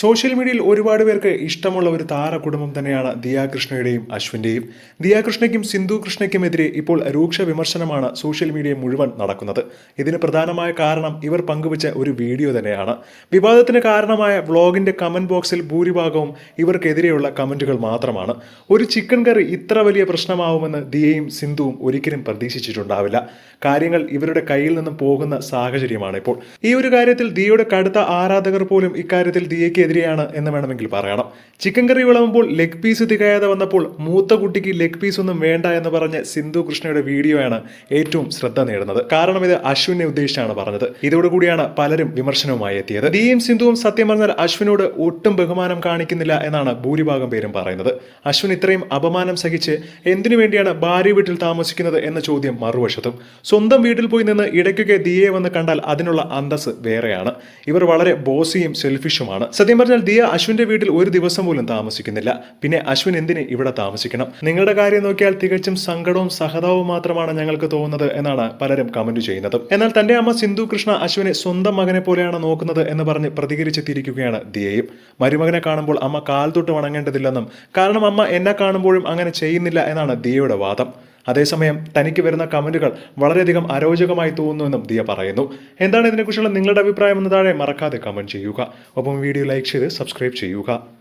Social മീഡിയയിൽ ഒരുപാട് പേർക്ക് ഇഷ്ടമുള്ള ഒരു താര കുടുംബം തന്നെയാണ് ദിയാകൃഷ്ണയുടെയും അശ്വിന്റെയും ദിയാകൃഷ്ണയ്ക്കും ദിയാ കൃഷ്ണയ്ക്കും സിന്ധു കൃഷ്ണയ്ക്കുമെതിരെ ഇപ്പോൾ രൂക്ഷ വിമർശനമാണ് സോഷ്യൽ മീഡിയ മുഴുവൻ നടക്കുന്നത്. ഇതിന് പ്രധാനമായ കാരണം ഇവർ പങ്കുവച്ച ഒരു വീഡിയോ തന്നെയാണ്. വിവാദത്തിന് കാരണമായ വ്ളോഗിന്റെ കമന്റ് ബോക്സിൽ ഭൂരിഭാഗവും ഇവർക്കെതിരെയുള്ള കമന്റുകൾ മാത്രമാണ്. ഒരു ചിക്കൻ കറി ഇത്ര വലിയ പ്രശ്നമാവുമെന്ന് ദിയയും സിന്ധുവും ഒരിക്കലും പ്രതീക്ഷിച്ചിട്ടുണ്ടാവില്ല. കാര്യങ്ങൾ ഇവരുടെ കയ്യിൽ നിന്നും പോകുന്ന സാഹചര്യമാണ് ഇപ്പോൾ ഈ ഒരു കാര്യത്തിൽ ദിയയുടെ കടുത്ത ആരാധകർ പോലും ഇക്കാര്യത്തിൽ ദിയയ്ക്കെതിരെയാണ് എന്ന് വേണമെങ്കിൽ പറയണം. ചിക്കൻ കറി വിളമ്പുമ്പോൾ ലെഗ് പീസ് തികയാതെ വന്നപ്പോൾ മൂത്ത കുട്ടിക്ക് ലെഗ് പീസ് ഒന്നും വേണ്ട എന്ന് പറഞ്ഞ് സിന്ധു കൃഷ്ണയുടെ വീഡിയോയാണ് ഏറ്റവും ശ്രദ്ധ നേടുന്നത്. കാരണം ഇത് അശ്വിനെ ഉദ്ദേശിച്ചാണ് പറഞ്ഞത്. ഇതോടുകൂടിയാണ് പലരും വിമർശനവുമായി എത്തിയത്. ഡിയും സിന്ധുവും സത്യം പറഞ്ഞാൽ അശ്വിനോട് ഒട്ടും ബഹുമാനം കാണിക്കുന്നില്ല എന്നാണ് ഭൂരിഭാഗം പേരും പറയുന്നത്. അശ്വിൻ ഇത്രയും അപമാനം സഹിച്ച് എന്തിനു വേണ്ടിയാണ് ഭാര്യ വീട്ടിൽ താമസിക്കുന്നത് എന്ന ചോദ്യം മറുവശത്തും. സ്വന്തം വീട്ടിൽ പോയി നിന്ന് ഇടയ്ക്കൊക്കെ ദിയെ വന്ന് കണ്ടാൽ അതിനുള്ള അന്തസ് വേറെയാണ്. ഇവർ വളരെ ബോസിയും സെൽഫിഷുമാണ് സത്യം പറഞ്ഞാൽ ദിയ അശ്വിന്റെ വീട്ടിൽ ഒരു ദിവസം പോലും താമസിക്കുന്നില്ല. പിന്നെ അശ്വിൻ എന്തിന് ഇവിടെ താമസിക്കണം? നിങ്ങളുടെ കാര്യം നോക്കിയാൽ തികച്ചും സങ്കടവും സഹതാവും മാത്രമാണ് ഞങ്ങൾക്ക് തോന്നുന്നത് എന്നാണ് പലരും കമന്റ് ചെയ്യുന്നത്. എന്നാൽ തന്റെ അമ്മ സിന്ധു കൃഷ്ണ അശ്വിനെ സ്വന്തം മകനെ പോലെയാണ് നോക്കുന്നത് എന്ന് പറഞ്ഞ് പ്രതികരിച്ചെത്തിയിരിക്കുകയാണ് ദിയയും. മരുമകനെ കാണുമ്പോൾ അമ്മ കാൽ തൊട്ട് വണങ്ങേണ്ടതില്ലെന്നും കാരണം അമ്മ എന്നെ കാണുമ്പോഴും അങ്ങനെ ചെയ്യുന്നില്ല എന്നാണ് ദിയയുടെ വാദം. അതേസമയം തനിക്ക് വരുന്ന കമന്റുകൾ വളരെയധികം അരോചകമായി തോന്നുന്നുവെന്നും ദിയ പറയുന്നു. എന്താണ് ഇതിനെക്കുറിച്ചുള്ള നിങ്ങളുടെ അഭിപ്രായം എന്ന് താഴെ മറക്കാതെ കമന്റ് ചെയ്യുക. ഒപ്പം വീഡിയോ ലൈക്ക് ചെയ്ത് സബ്സ്ക്രൈബ് ചെയ്യുക.